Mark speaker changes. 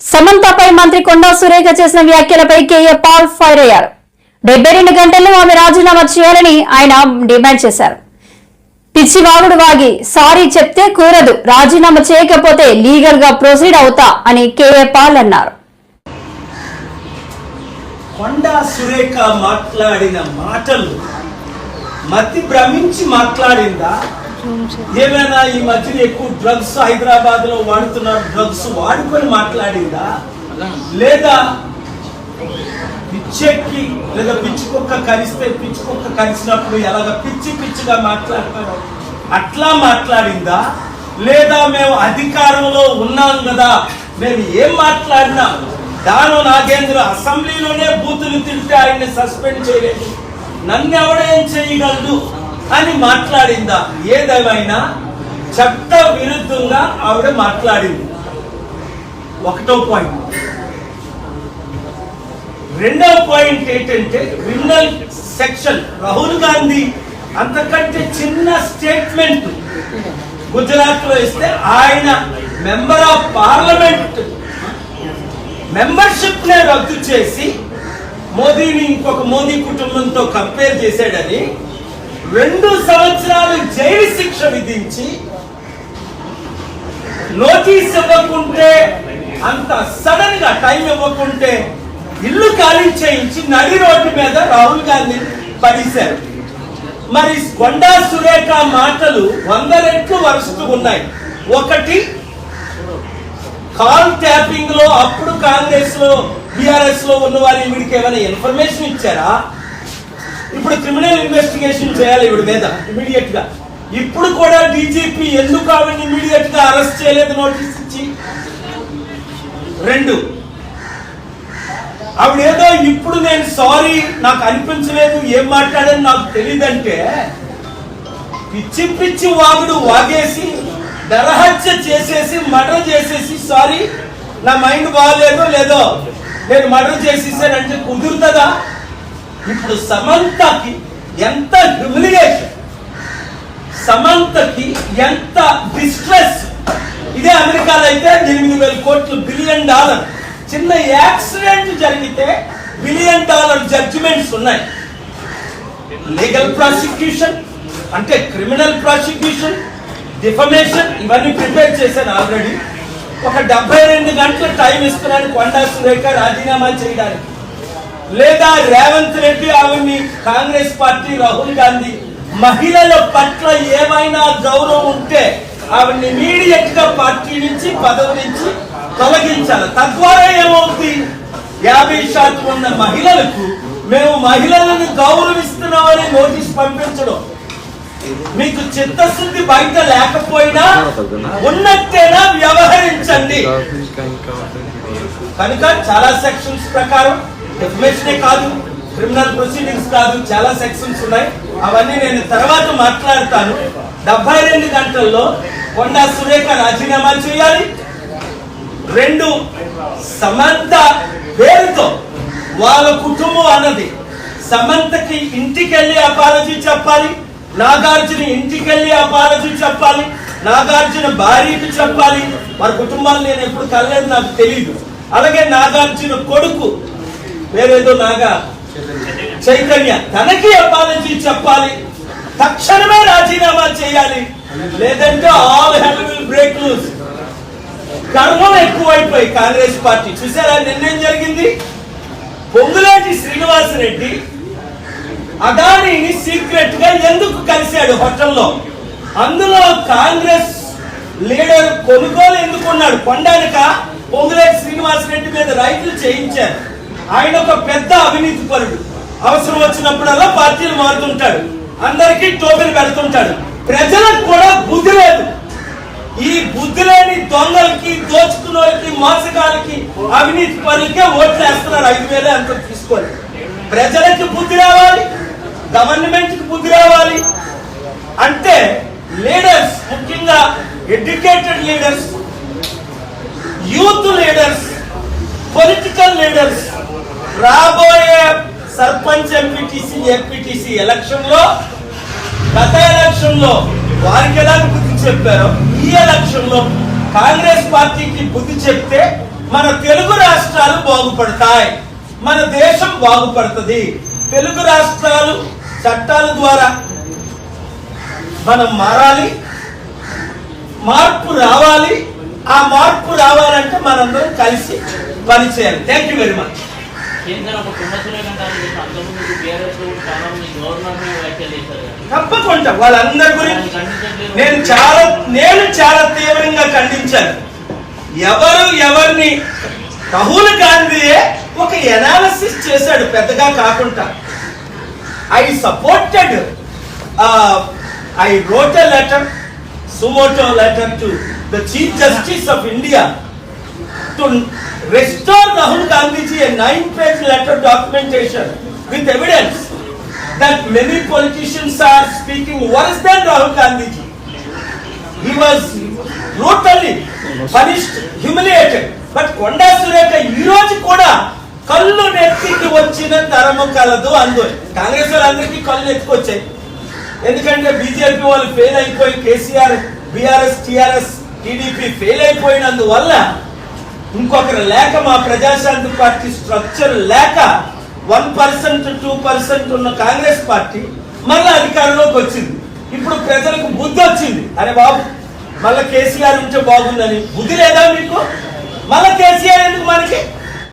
Speaker 1: సమంతపై మంత్రి కొండా సురేఖ చేసిన వ్యాఖ్యలపై కేఏ పాల్ ఫైర్ అయ్యారు. డెబ్బై రెండు గంటల్లో ఆమె రాజీనామా చేయాలని ఆయన డిమాండ్ చేశారు. పిచ్చి వాగుడు వాగి సారీ చెప్తే కూరదు రాజీనామా చేయకపోతే లీగల్గా ప్రొసీడ్ అవుతా అని కేఏ పాల్ అన్నారు.
Speaker 2: కొండా సురేఖ మాట్లాడిన మాటలు మతి భ్రమించి మాట్లాడిందా? ఏమైనా ఈ మధ్యన ఎక్కువ డ్రగ్స్ హైదరాబాద్లో వాడుతున్నారు డ్రగ్స్ వాడుకొని మాట్లాడిందా? లేదా పిచ్చెక్కి లేదా పిచ్చి కుక్క కరిస్తే పిచ్చి కుక్క కరిచినప్పుడు ఎలాగ పిచ్చి పిచ్చిగా మాట్లాడతారో అట్లా మాట్లాడిందా? లేదా మేము అధికారంలో ఉన్నాం కదా మేము ఏం మాట్లాడినా దాను నాగేంద్ర అసెంబ్లీలోనే బూతులు తింటే ఆయన్ని సస్పెండ్ చేయలేదు. నన్ను ఎవడేం చేయగలడు అని మాట్లాడిందా? ఏదేమైనా చట్ట విరుద్ధంగా ఆవిడ మాట్లాడింది. ఒకటో పాయింట్. రెండో పాయింట్ ఏంటంటే క్రిమినల్ సెక్షన్ రాహుల్ గాంధీ అంతకంటే చిన్న స్టేట్మెంట్ గుజరాత్లో ఇస్తే ఆయన మెంబర్ ఆఫ్ పార్లమెంట్ మెంబర్షిప్ నే రద్దు చేసి మోదీని ఇంకొక మోదీ కుటుంబంతో కంపేర్ చేశాడని రెండు సంవత్సరాలు జైలు శిక్ష విధించి నోటీస్ ఇవ్వకుంటే అంత సడన్గా టైం ఇవ్వకుంటే ఇల్లు ఖాళీ చేయించి నడి రోడ్డు మీద రాహుల్ గాంధీ పడేశారు. మరి కొండా సురేఖ మాటలు వంద రెట్లు వరుస్తూ ఉన్నాయి. ఒకటి కాల్ ట్యాపింగ్లో అప్పుడు కాంగ్రెస్లో బీఆర్ఎస్లో ఉన్న వాళ్ళు వీడికి ఏమైనా ఇన్ఫర్మేషన్ ఇచ్చారా? ఇప్పుడు క్రిమినల్ ఇన్వెస్టిగేషన్ చేయాలి ఇవి మీద ఇమీడియట్గా. ఇప్పుడు కూడా డీజీపీ ఎందుకు ఆవిడ ఇమీడియట్గా అరెస్ట్ చేయలేదు నోటీస్ ఇచ్చి? రెండు. ఆవిడ ఏదో ఇప్పుడు నేను సారీ నాకు అనిపించలేదు ఏం మాట్లాడని నాకు తెలియదంటే పిచ్చి పిచ్చి వాగుడు వాగేసి నరహత్య చేసేసి మర్డర్ చేసేసి సారీ నా మైండ్ బాగాలేదో లేదో నేను మర్డర్ చేసేసానంటే కుదురుతుందా? ఇప్పుడు సమంతకి ఎంత హ్యూమిలియేషన్ సమంతకి ఎంత డిస్ట్రెస్ ఇదే అమెరికాలో అయితే ఎనిమిది వేల కోట్లు బిలియన్ డాలర్ చిన్న యాక్సిడెంట్ జరిగితే బిలియన్ డాలర్ జడ్జిమెంట్స్ ఉన్నాయి. లీగల్ ప్రాసిక్యూషన్ అంటే క్రిమినల్ ప్రాసిక్యూషన్ డిఫమేషన్ ఇవన్నీ ప్రిపేర్ చేశాను ఆల్రెడీ ఒక డెబ్బై రెండు గంటల టైం ఇస్తున్నాను కొండా సురేఖ రాజీనామా చేయడానికి. లేదా రేవంత్ రెడ్డి ఆవిడ్ని కాంగ్రెస్ పార్టీ రాహుల్ గాంధీ మహిళల పట్ల ఏమైనా గౌరవం ఉంటే ఆవిడ్ని ఇమీడియట్గా పార్టీ నుంచి పదవి నుంచి తొలగించాలి. తద్వారా ఏమవుతుంది యాభై శాతం ఉన్న మహిళలకు మేము మహిళలను గౌరవిస్తున్నామని నోటీస్ పంపించడం. మీకు చిత్తశుద్ధి బయట లేకపోయినా ఉన్నట్టేనా వ్యవహరించండి. కనుక చాలా సెక్షన్స్ ప్రకారం డెఫినేషనే కాదు క్రిమినల్ ప్రొసీడింగ్స్ కాదు చాలా సెక్షన్స్ ఉన్నాయి. అవన్నీ నేను తర్వాత మాట్లాడతాను. డెబ్బై రెండు గంటల్లో కొండా సురేఖ రాజీనామా చేయాలి. రెండు సమంత పేరుతో వాళ్ళ కుటుంబం అన్నది. సమంతకి ఇంటికెళ్ళి అపాలజీ చెప్పాలి. నాగార్జున ఇంటికెళ్ళి అపాలజీ చెప్పాలి నాగార్జున భార్యకి చెప్పాలి. వారి కుటుంబాలు నేను ఎప్పుడు కలలేదు నాకు తెలియదు అలాగే నాగార్జున కొడుకు వేరేదో నాగా చైతన్య తనకి అపాలజీ చెప్పాలి. తక్షణమే రాజీనామా చేయాలి. లేదంటే all hell will break loose గర్వం ఎక్కువైపోయి కాంగ్రెస్ పార్టీ. చూసారా నిన్నేం జరిగింది? పొంగులేటి శ్రీనివాసరెడ్డి అదానిని సీక్రెట్గా ఎందుకు కలిశాడు హోటల్లో? అందులో కాంగ్రెస్ లీడర్ కొనుగోలు ఎందుకున్నాడు? కొండానిక పొంగులేటి శ్రీనివాసరెడ్డి మీద రైతులు చేయించారు. ఆయన ఒక పెద్ద అవినీతి పరుడు. అవసరం వచ్చినప్పుడల్లా పార్టీలు మారుతుంటాడు అందరికీ టోపీలు పెడుతుంటాడు. ప్రజలకు కూడా బుద్ధి లేదు. ఈ బుద్ధి లేని దొంగలకి దోచుకున్నోళ్ళకి మాసకాలకి అవినీతి పరులకే ఓట్లు వేస్తున్నారు ఐదు వేలే అంత తీసుకోవాలి ప్రజలకి బుద్ధి రావాలి. గవర్నమెంట్కి బుద్ధి రావాలి. అంటే లీడర్స్ ముఖ్యంగా educated leaders youth leaders political leaders రాబోయే సర్పంచ్ ఎంపీటీసీ ఎంపీటీసీ ఎలక్షన్లో గత ఎలక్షన్లో వారికి ఎలా బుద్ధి చెప్పారో ఈ ఎలక్షన్లో కాంగ్రెస్ పార్టీకి బుద్ధి చెప్తే మన తెలుగు రాష్ట్రాలు బాగుపడతాయి. మన దేశం బాగుపడుతుంది. తెలుగు రాష్ట్రాలు చట్టాల ద్వారా మనం మారాలి మార్పు రావాలి. ఆ మార్పు రావాలంటే మనందరం కలిసి పనిచేయాలి థ్యాంక్ యూ వెరీ మచ్. తప్పకుండా వాళ్ళందరి గురించి నేను చాలా నేను చాలా తీవ్రంగా ఖండించాను. ఎవరు ఎవరిని రాహుల్ గాంధీయే ఒక ఎనాలసిస్ చేశాడు పెద్దగా కాకుండా. I supported I wrote a letter suo motu letter to the chief justice of India to restore Rahul Gandhiji a nine-page letter documentation with evidence that many politicians are speaking worse than Rahul Gandhiji. He was brutally punished, humiliated. But Konda Surekha ఈ రోజు కూడా కళ్ళు నెత్తికి వచ్చిన తరము కలదు అందు కాంగ్రెస్ వాళ్ళందరికీ కళ్ళు ఎత్తుకొచ్చాయి ఎందుకంటే బీజేపీ వాళ్ళు ఫెయిల్ అయిపోయి KCR BRS TRS TDP fail అయిపోయినందువల్ల ఇంకొకరు లేక మా ప్రజాశాంతి పార్టీ స్ట్రక్చర్ లేక వన్ పర్సెంట్ టూ పర్సెంట్ ఉన్న కాంగ్రెస్ పార్టీ మళ్ళీ అధికారంలోకి వచ్చింది. ఇప్పుడు ప్రజలకు బుద్ధి వచ్చింది. అరే బాబు మళ్ళీ కేసీఆర్ ఉంటే బాగుందని బుద్ధి లేదా మీకు? మళ్ళీ కేసీఆర్ ఎందుకు మనకి?